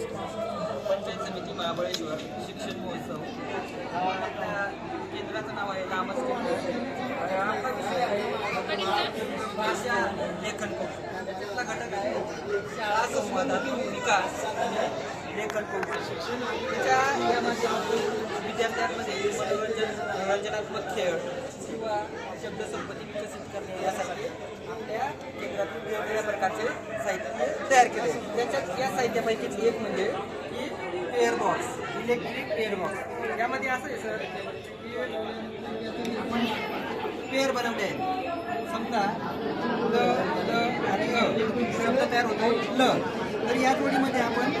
पंचायत समिती महाबळेश्वर शिक्षण महोत्सव. आपल्या केंद्राचं नाव आहे रामस केंद्र आपला विषय आहे भाषा लेखन कौशल्य त्याच्यातला घटक आहे शाळा संवादात विकास. लेखन लेखन शिक्षण त्याच्या या माध्यमातून विद्यार्थ्यांमध्ये मनोरंजन मनोरंजनात्मक खेळ किंवा शब्दसंपत्ती विकसित करणे यासाठी आपल्या केंद्रातून वेगवेगळ्या प्रकारचे तयार केले. त्याच्यात या साहित्यापैकीच एक म्हणजे की एअरबॉक्स इलेक्ट्रिक एअरबॉक्स यामध्ये असं आहे सर की आपण पेअर बनवले आहेत. समजा ल ल आणि अ शब्द तयार होतो ल. तर या जोडीमध्ये आपण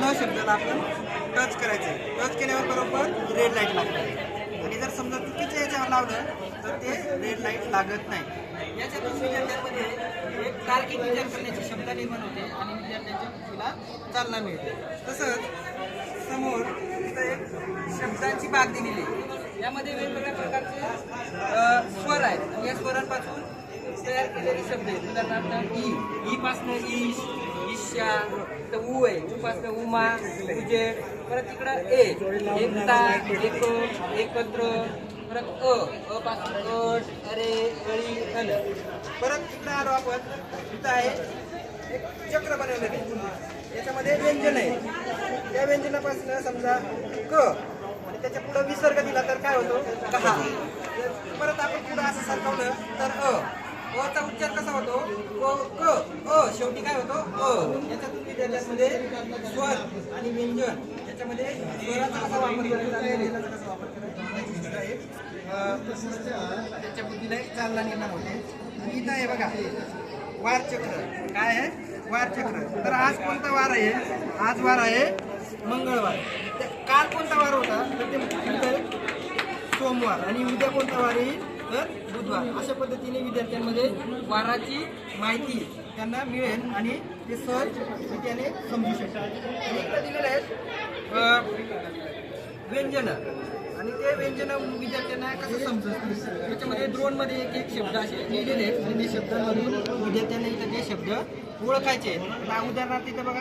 ल शब्दाला आपण टच करायचं टच केल्यावर बरोबर रेड लाइट लागते. आणि जर समजा चुकीच्या याच्यावर लावलं तर ते रेड लाइट लागत नाही. याच्या दुसरी तार्किक विचार करण्याची क्षमता निर्माण होते आणि विद्यार्थ्यांच्या बुद्धीला चालना मिळते. तसंच समोर एक शब्दांची बाग दिलेली आहे. यामध्ये वेगवेगळ्या प्रकारचे स्वर आहेत. या स्वरांपासून तयार केलेले शब्द आहेत. उदाहरणार्थ ई. ई पासनं ईश ईशा तर ऊ आहे. ऊ पासनं उमा उजे परत तिकडं ए. एकता एक एकत्र. परत अ. अ पासून अट अरे अळी अल. परत तिकडं आलो आपण. तिथं आहे. एक चक्र बनवलेलं आहे. याच्यामध्ये व्यंजन आहे. त्या व्यंजनापासून समजा क. आणि त्याच्या पुढं विसर्ग दिला तर काय होतो? कहा परत आपण पुढं असं सरकवलं तर अ. अचा उच्चार कसा होतो? क क अ. शेवटी काय होतो? अ. याच्यातून विद्यार्थ्यांमध्ये स्वर आणि व्यंजन याच्यामध्ये स्वराचा कसा वापर करायचा कसा वापर करायचा त्याच्या सुद्धा बुद्धीला एक चालना निर्माण होते. आणि इथं आहे बघा. वारचक्र काय आहे? वारचक्र तर आज कोणता वार आहे? आज वार आहे मंगळवार. ते- काल कोणता वार होता? तर ते सोमवार. आणि उद्या कोणता वार येईल? तर बुधवार. अशा पद्धतीने विद्यार्थ्यांमध्ये वाराची माहिती त्यांना मिळेल आणि ते सहज त्याने समजू शकतात दिलेलं आहे दिलेले व्यंजनं. आणि ते व्यंजन विद्यार्थ्यांना कसं समजत त्याच्यामध्ये द्रोणमध्ये एक एक शब्द असे लिहिलेले आहेत. आणि ते शब्दांमधून विद्यार्थ्यांना इथं ते शब्द ओळखायचे आहेत. आता उदाहरणार्थ इथं बघा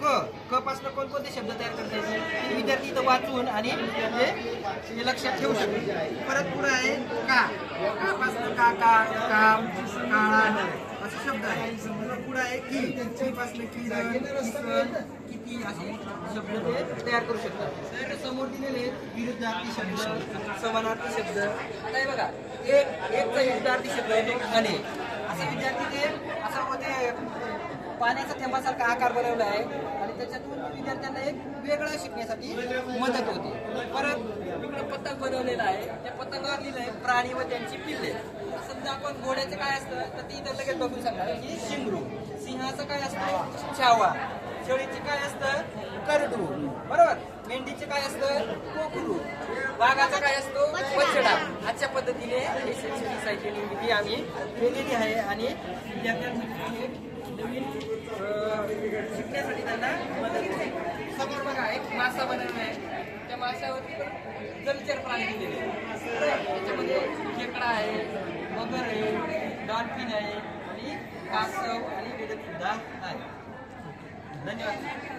क क पासून कोणकोणते शब्द तयार करता येतील? विद्यार्थी इथं वाचून आणि ते लक्षात ठेवू शकतो परत पुढे आहे का. का पासून काका काम काळा असे शब्द आहे पुढे आहे की की पासून किती असे शब्द ते तयार करू शकतात. तर समोर दिलेले आहेत विरुद्धार्थी शब्द समानार्थी शब्द. आता बघा एक एकचा विरुद्धार्थी शब्द आहे आणि असे विद्यार्थी ते असं होते पाण्याचा थेंबासारखा आकार बनवला आहे आणि त्याच्यातून विद्यार्थ्यांना एक वेगळं शिकण्यासाठी मदत होते. परत इकडे पतंग बनवलेला आहे. त्या पतंगावर लिहिलं आहे प्राणी व त्यांची पिल्ले. समजा आपण घोड्याचं काय असतं तर ती तर लगेच बघू शकता की शिंगरू. सिंहाचं काय असतं? छावा शेळीचे काय असतं? करडू. बरोबर? मेंढीचे काय असतं? कोकरू. वाघाचा काय असतो? पचडा. अशा पद्धतीने हे शैक्षणिक साहित्य निर्मिती आम्ही केलेली आहे आणि शिकण्यासाठी त्यांना मदत समोर बघा एक मासा बनवला आहे. त्या माशावरती पण जलचर प्राणी दिलेले त्याच्यामध्ये खेकडा आहे डॉल्फिन आहे आणि कासव आणि वेदक सुद्धा आहे. धन्यवाद.